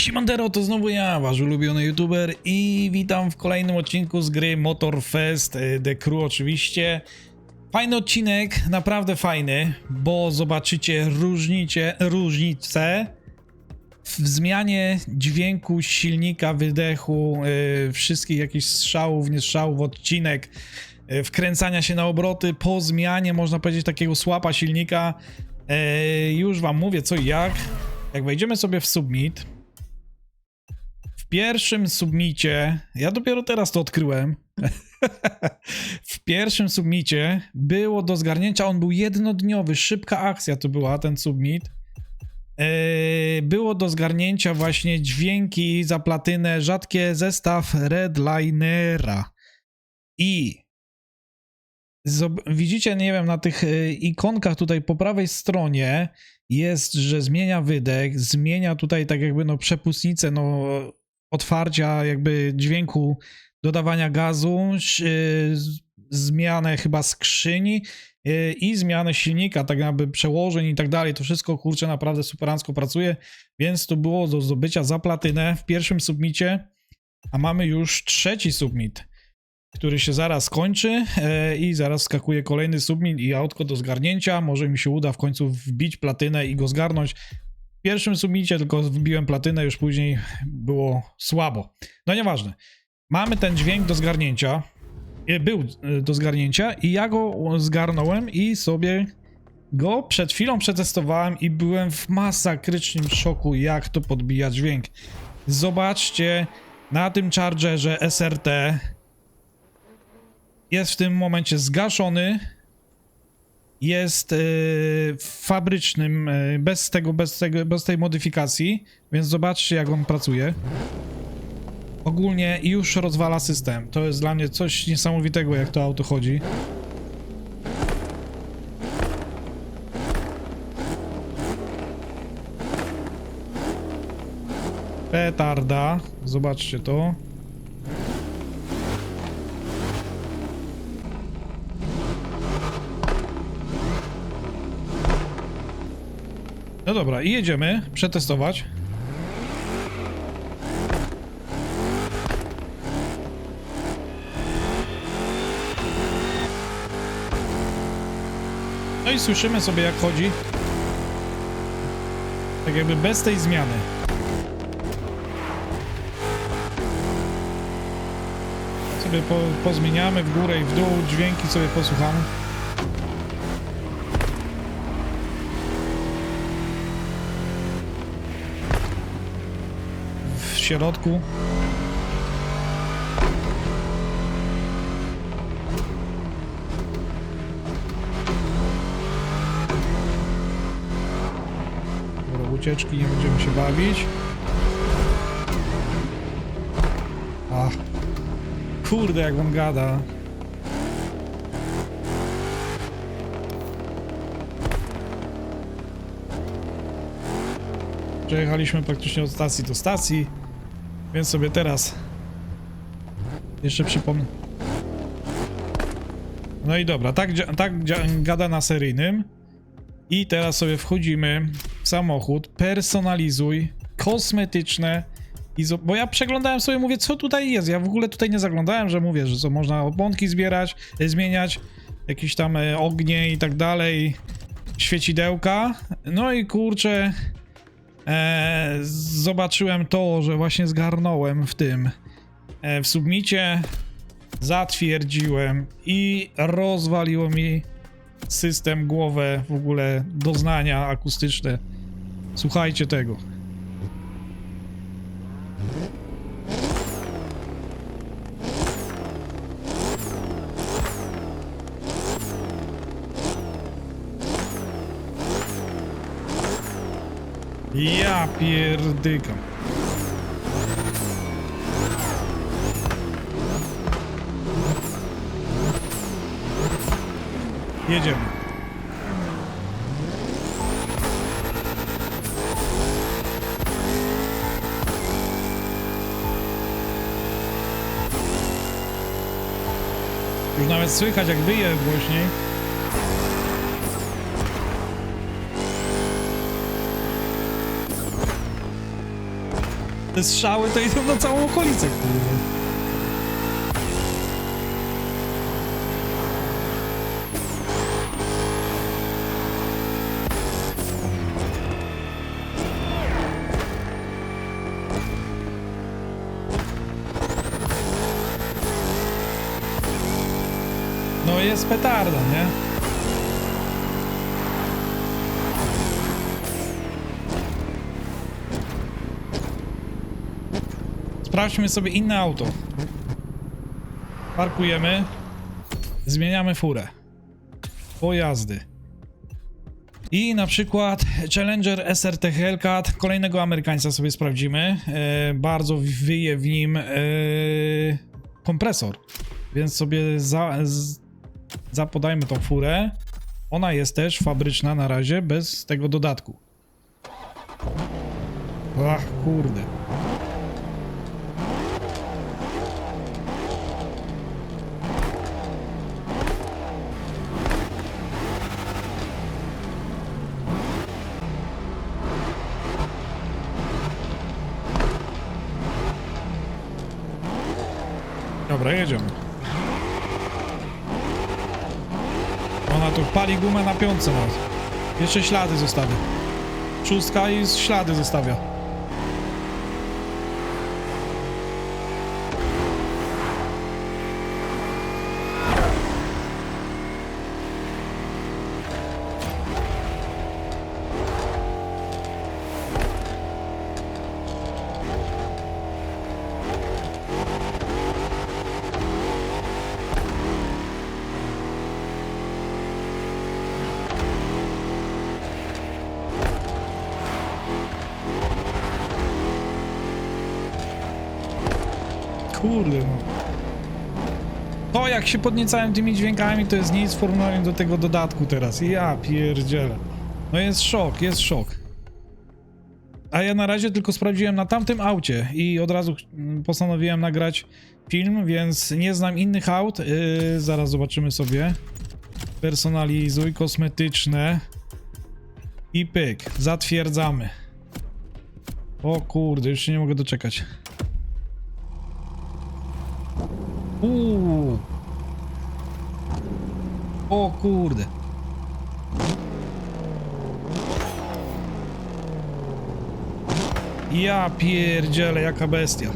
Simandero, to znowu ja, wasz ulubiony youtuber i witam w kolejnym odcinku z gry Motorfest e, The Crew oczywiście. Fajny odcinek, naprawdę fajny, bo zobaczycie różnicie, różnicę w zmianie dźwięku silnika, wydechu, e, wszystkich jakichś strzałów, niestrzałów, odcinek, e, wkręcania się na obroty po zmianie, można powiedzieć, takiego słapa silnika. E, już wam mówię co i jak. Jak wejdziemy sobie w submit, pierwszym submicie, ja dopiero teraz to odkryłem. w pierwszym submicie było do zgarnięcia, on był jednodniowy, szybka akcja to była, ten submit. Yy, było do zgarnięcia właśnie dźwięki za platynę, rzadkie zestaw Redlinera. I widzicie, nie wiem, na tych yy, ikonkach tutaj po prawej stronie jest, że zmienia wydech, zmienia tutaj tak jakby no przepustnicę, no otwarcia jakby dźwięku dodawania gazu, y, zmianę chyba skrzyni y, i zmianę silnika, tak jakby przełożeń i tak dalej. To wszystko kurczę naprawdę superancko pracuje, więc to było do zdobycia za platynę w pierwszym submicie, a mamy już trzeci submit, który się zaraz kończy e, i zaraz skakuje kolejny submit i autko do zgarnięcia. Może mi się uda w końcu wbić platynę i go zgarnąć. W pierwszym submicie tylko wbiłem platynę, już później było słabo. No nieważne. Mamy ten dźwięk do zgarnięcia. E, Był e, do zgarnięcia i ja go zgarnąłem i sobie go przed chwilą przetestowałem i byłem w masakrycznym szoku, jak to podbija dźwięk. Zobaczcie, na tym Chargerze SRT jest w tym momencie zgaszony. Jest e, fabrycznym, e, bez tego, bez tego, bez tej modyfikacji, więc zobaczcie jak on pracuje. Ogólnie już rozwala system. To jest dla mnie coś niesamowitego, jak to auto chodzi. Petarda. Zobaczcie to. No dobra, i jedziemy przetestować. No i słyszymy sobie jak chodzi. Tak jakby bez tej zmiany. Sobie po, pozmieniamy w górę i w dół, dźwięki sobie posłuchamy. Środku. Dobra, ucieczki nie będziemy się bawić. Ach. Kurde, jak on gada. Przejechaliśmy praktycznie od stacji do stacji, więc sobie teraz jeszcze przypomnę. No i dobra, tak, tak gada na seryjnym. I teraz sobie wchodzimy w samochód, personalizuj, kosmetyczne. I zo- bo ja przeglądałem sobie, mówię, co tutaj jest. Ja w ogóle tutaj nie zaglądałem, że mówię, że co można oponki zbierać, e, zmieniać, jakieś tam e, ognie i tak dalej, świecidełka. No i kurczę, e, zobaczyłem to, że właśnie zgarnąłem w tym, e, w submicie, zatwierdziłem i rozwaliło mi system, głowę, w ogóle doznania akustyczne. Słuchajcie tego. Ja pierdykam. Jedziemy. Już nawet słychać jak wyje głośniej. Te strzały to idą na całą okolicę. No jest petarda, nie? Sprawdźmy sobie inne auto. Parkujemy. Zmieniamy furę. Pojazdy. I na przykład Challenger SRT Hellcat, kolejnego Amerykańca sobie sprawdzimy. E, bardzo wyje w nim e, kompresor, więc sobie za, z, zapodajmy tą furę. Ona jest też fabryczna na razie, bez tego dodatku. Ach, kurde. Dobra, jedziemy. Ona tu pali gumę na piątce nawet. Jeszcze ślady zostawia. Szóstka i ślady zostawia. Kurde no. To jak się podniecałem tymi dźwiękami, to jest nic w do tego dodatku teraz. Ja pierdzielę. No jest szok, jest szok. A ja na razie tylko sprawdziłem na tamtym aucie i od razu postanowiłem nagrać film, więc nie znam innych aut. Yy, zaraz zobaczymy sobie. Personalizuj, kosmetyczne. I pyk, zatwierdzamy. O kurde, już się nie mogę doczekać. Uuu. O kurde. Ja pierdzielę, jaka bestia.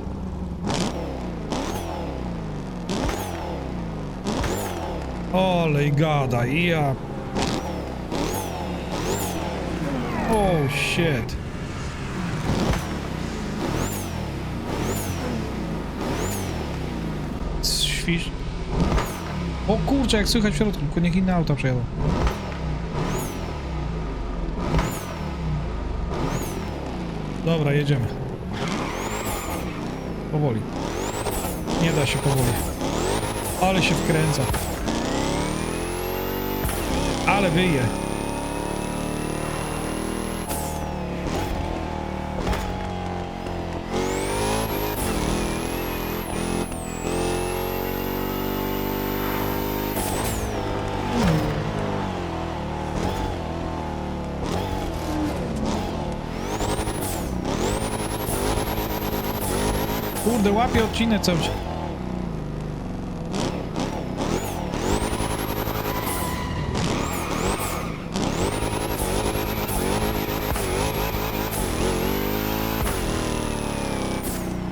Olej gada, ja... Oh shit. Świsz... O kurczę, jak słychać w środku, tylko niech inne auta przejadą. Dobra, jedziemy. Powoli. Nie da się powoli. Ale się wkręca. Ale wyje. Kurde, łapie cały czas.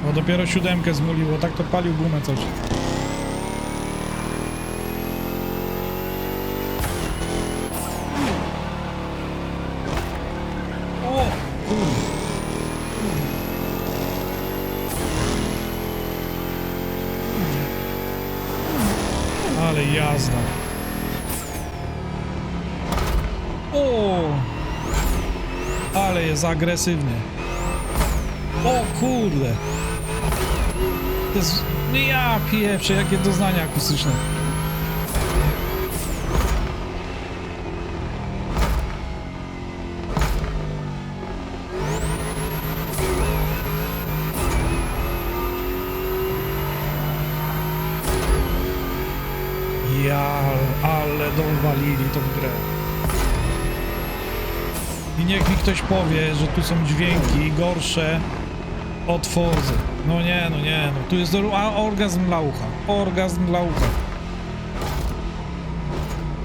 No dopiero siódemkę zmuliło, tak to palił gumę cały jazda. O! Ale jest agresywny. O kurde. To jest... Ja pieprzę, jakie doznania akustyczne. Ale dowalili tą grę. I niech mi ktoś powie, że tu są dźwięki gorsze Otworzy. No nie, no nie, no tu jest orgazm dla ucha. Orgazm dla ucha.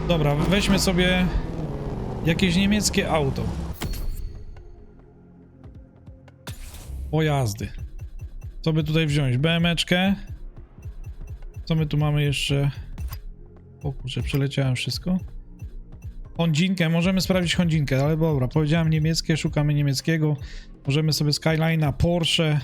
Dobra, weźmy sobie jakieś niemieckie auto. Pojazdy. Co by tutaj wziąć? BMeczkę. Co my tu mamy jeszcze? O kurczę, przeleciałem wszystko. Hondzinkę, możemy sprawdzić Hondzinkę, ale dobra, powiedziałem niemieckie, szukamy niemieckiego. Możemy sobie Skyline'a, Porsche.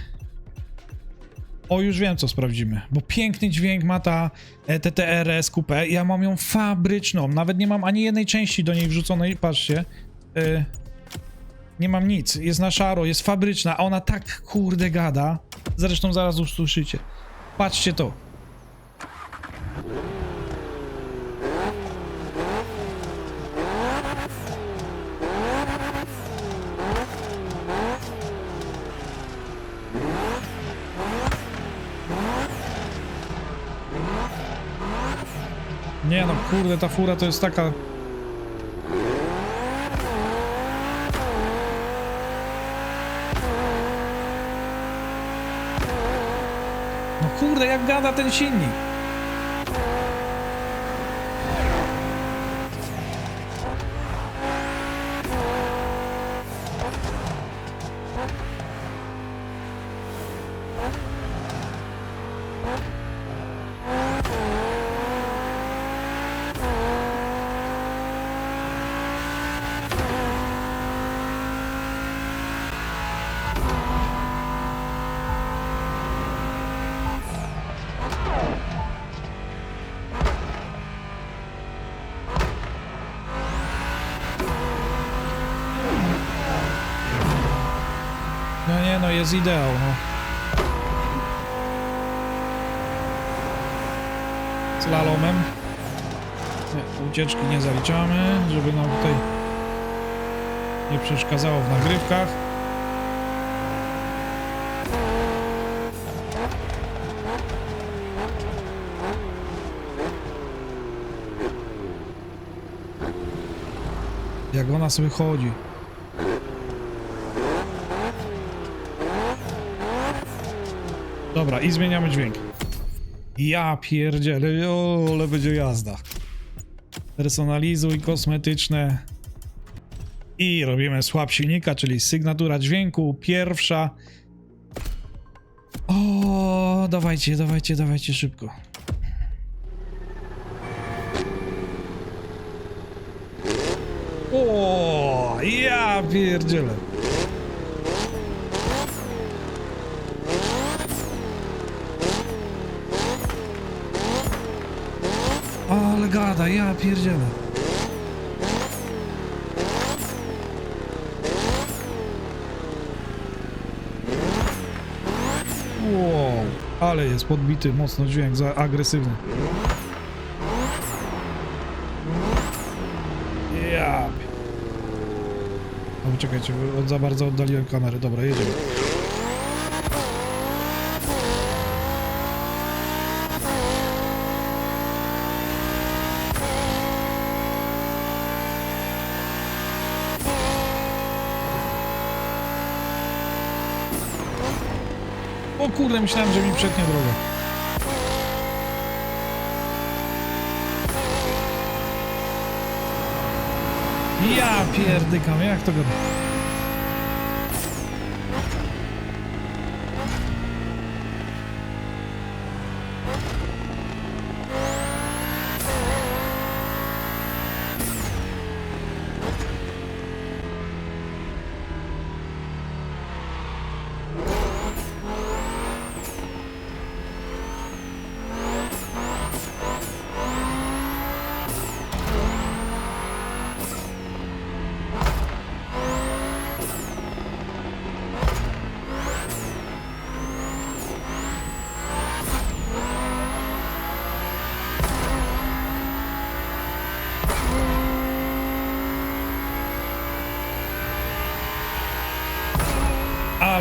O, już wiem co sprawdzimy, bo piękny dźwięk ma ta e, TTRS Coupe. Ja mam ją fabryczną, nawet nie mam ani jednej części do niej wrzuconej, patrzcie. E, nie mam nic, jest na szaro, jest fabryczna, a ona tak kurde gada. Zresztą zaraz usłyszycie. Patrzcie to. Nie no, kurde, ta fura to jest taka... No kurde, jak gada ten silnik. Nie no, jest ideał, no. Nie, ucieczki nie zaliczamy, żeby nam tutaj nie przeszkadzało w nagrywkach. Jak ona sobie chodzi. Dobra, i zmieniamy dźwięk. Ja pierdzielę, o, ale będzie jazda. Personalizuj kosmetyczne. I robimy swap silnika, czyli sygnatura dźwięku, pierwsza. O, dawajcie, dawajcie, dawajcie szybko. O, ja pierdzielę. Gada, ja pierdzielę. Wow, ale jest podbity mocno dźwięk, za agresywny. Ja. No czekajcie, za bardzo oddaliłem kamerę. Dobra, jedziemy. Kurde, myślałem, że mi przetnie drogę. Ja pierdykam, jak to gada?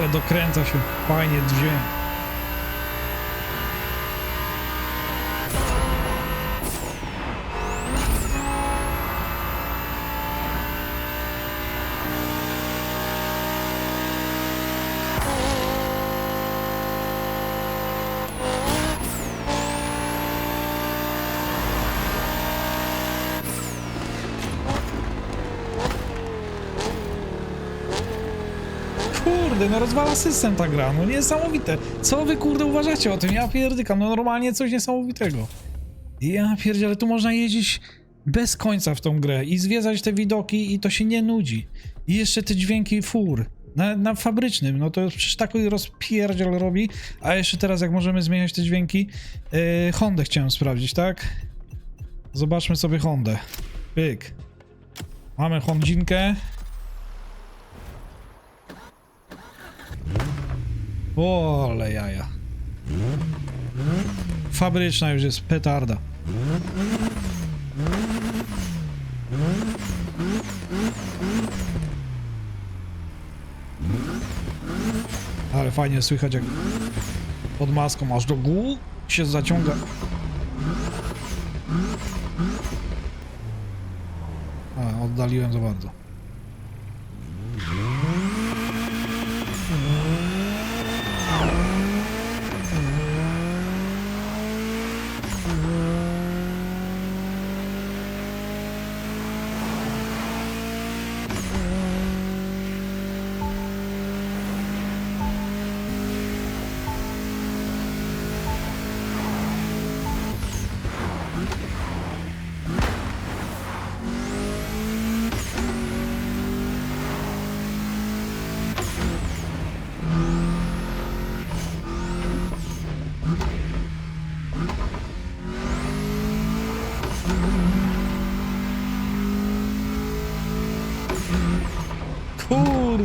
Ale dokręca się fajnie dźwięk. Kurde, no rozwala system ta gra, no niesamowite. Co wy kurde uważacie o tym? Ja pierdykam, no normalnie coś niesamowitego. Ja pierdzielę, tu można jeździć bez końca w tą grę i zwiedzać te widoki i to się nie nudzi. I jeszcze te dźwięki fur. Na, na fabrycznym, no to przecież taki rozpierdziel robi, a jeszcze teraz jak możemy zmieniać te dźwięki, yy, Hondę chciałem sprawdzić, tak? Zobaczmy sobie Hondę. Pyk. Mamy Hondzinkę. Ole jaja. Fabryczna już jest petarda. Ale fajnie słychać jak pod maską aż do gół się zaciąga. A, oddaliłem za bardzo.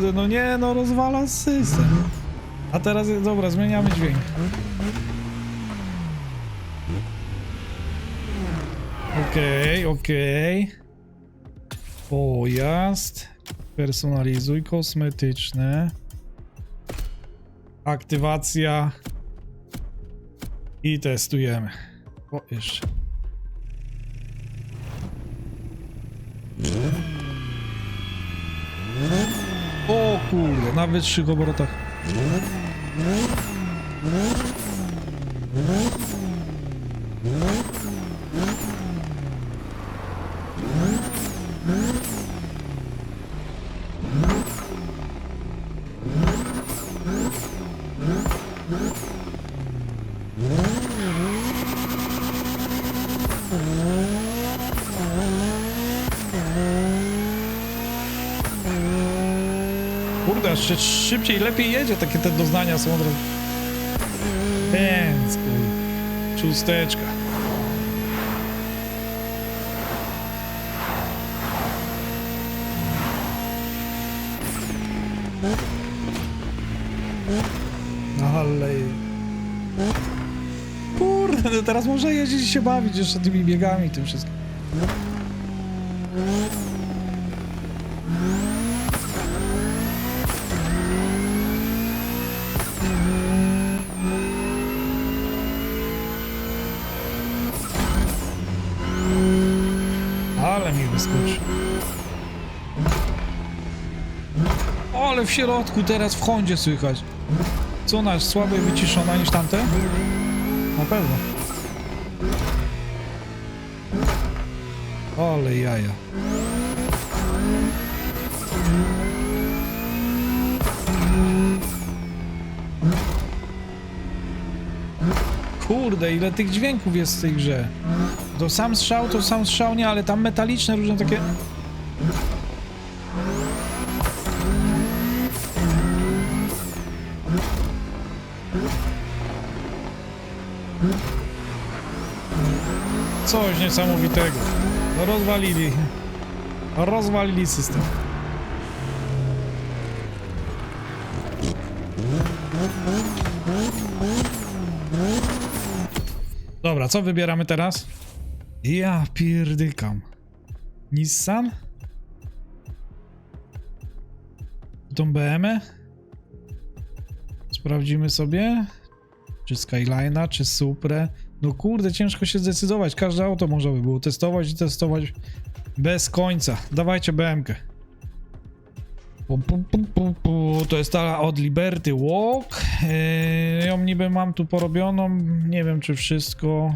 Kurde, no nie, no rozwala system. A teraz, dobra, zmieniamy dźwięk. Okej, okej. Pojazd. Personalizuj kosmetyczne. Aktywacja. I testujemy. O, jeszcze. O kurde, na wyższych obrotach. Się szybciej, lepiej jedzie, takie te doznania są od razu. Więc, kurde. Szósteczka. Ale... Kurde, no teraz można jeździć i się bawić jeszcze tymi biegami tym wszystkim. Ale w środku teraz w Hondzie słychać. Co nasz słabiej wyciszona niż tamte? Na pewno. Ale jaja. Kurde, ile tych dźwięków jest w tej grze. To sam strzał, to sam strzał nie, ale tam metaliczne różne takie... Coś niesamowitego. Rozwalili. Rozwalili system. Dobra, co wybieramy teraz? Ja pierdykam. Nissan? Tą BM? Sprawdzimy sobie. Czy Skyline'a, czy Suprę. No kurde, ciężko się zdecydować. Każde auto można by było testować i testować bez końca. Dawajcie pu. To jest ta od Liberty Walk. Yy, ją niby mam tu porobioną. Nie wiem, czy wszystko.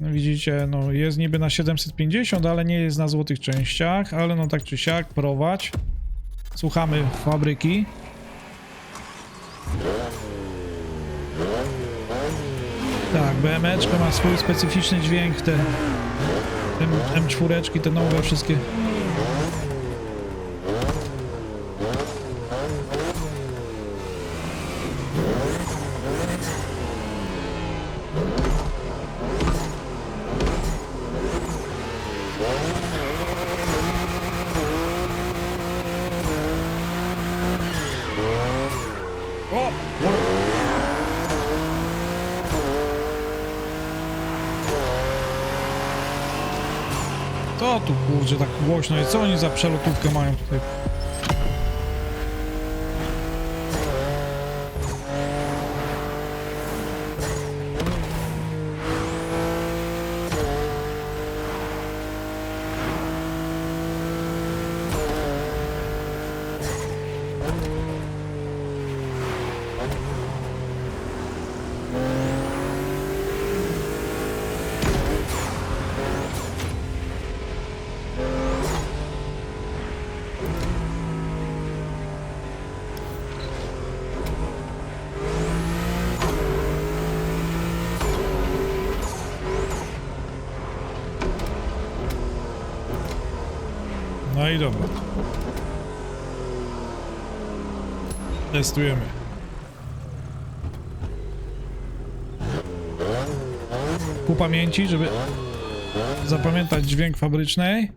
Widzicie, no jest niby na 750, ale nie jest na złotych częściach, ale no tak czy siak, prowadź. Słuchamy fabryki. Tak, BMeczka ma swój specyficzny dźwięk, te M, M4, te nowe wszystkie. Kurczę tak głośno jest? Co oni za przelotówkę mają tutaj? Testujemy. Pół pamięci, żeby zapamiętać dźwięk fabrycznej.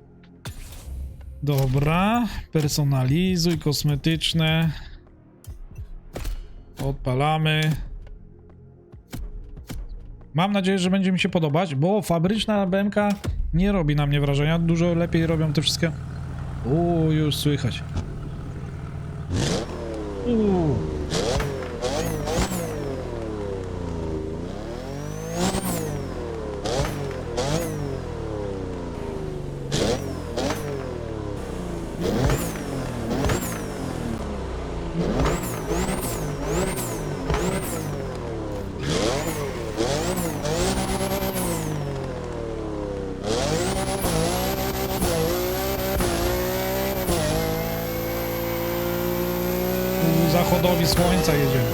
Dobra. Personalizuj, kosmetyczne. Odpalamy. Mam nadzieję, że będzie mi się podobać, bo fabryczna BMK nie robi na mnie wrażenia. Dużo lepiej robią te wszystkie. Uuu, już słychać. Uuu. Zachodowi słońca jedziemy.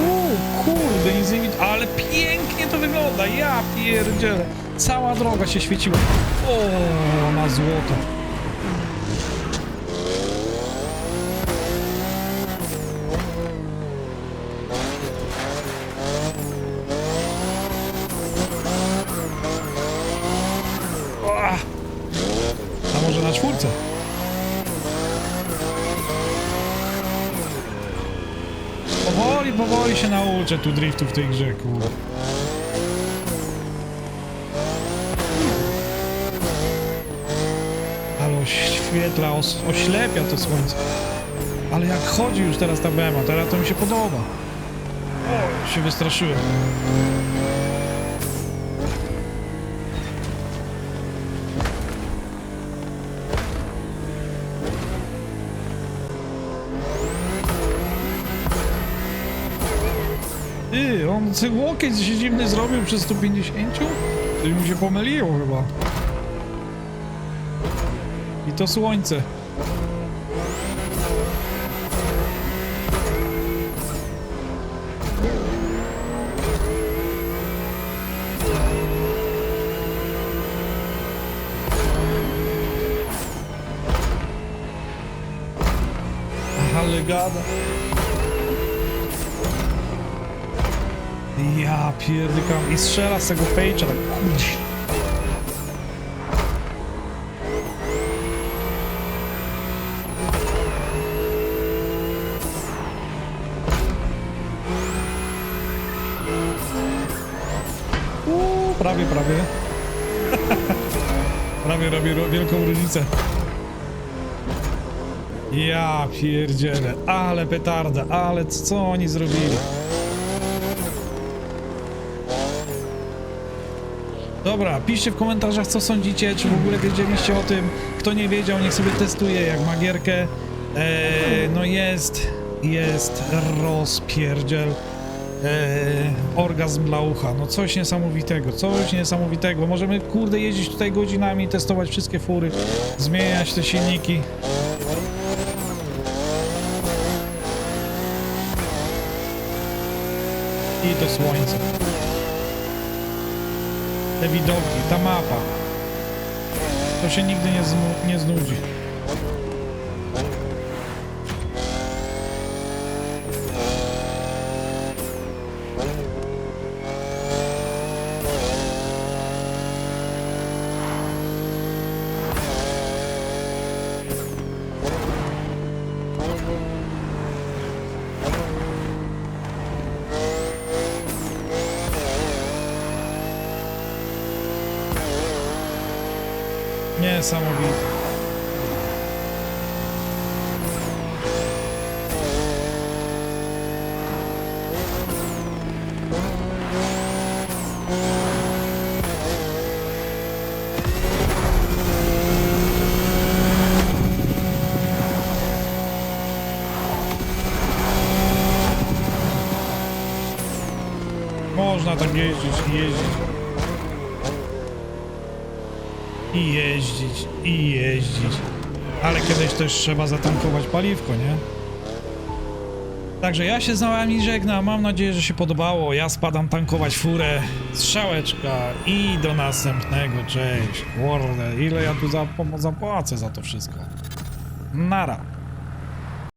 Uuu, kurde, nic ale pięknie to wygląda, ja pierdzielę. Cała droga się świeciła. O, na złoto. Się nauczę tu driftu w tej grze, kurde. Ale oświetla, os oślepia to słońce. Ale jak chodzi już teraz ta BMA, teraz to mi się podoba. O, się wystraszyłem. Sobie łokieć się dziwny zrobił przy 150? To mu się pomyliło chyba. I to słońce. Ale gada. Ja pierdykam i strzela z tego fejcza tak. Uuu, prawie, prawie. prawie robi ro- wielką różnicę. Ja pierdzielę, ale petarda, ale co oni zrobili? Dobra, piszcie w komentarzach co sądzicie, czy w ogóle wiedzieliście o tym. Kto nie wiedział, niech sobie testuje jak ma gierkę. Eee, no jest, jest rozpierdziel. Eee, orgazm dla ucha, no coś niesamowitego, coś niesamowitego. Możemy kurde jeździć tutaj godzinami, testować wszystkie fury, zmieniać te silniki. I to słońce. Te widoki, ta mapa. To się nigdy nie, nie znudzi. Niesamowite. Można tak jeździć jeździć. Jeździć, i jeździć. Ale kiedyś też trzeba zatankować paliwko, nie? Także ja się z wami żegnam, mam nadzieję, że się podobało. Ja spadam tankować furę, strzałeczka i do następnego, cześć. Kurde, ile ja tu zap- zapłacę za to wszystko. Nara.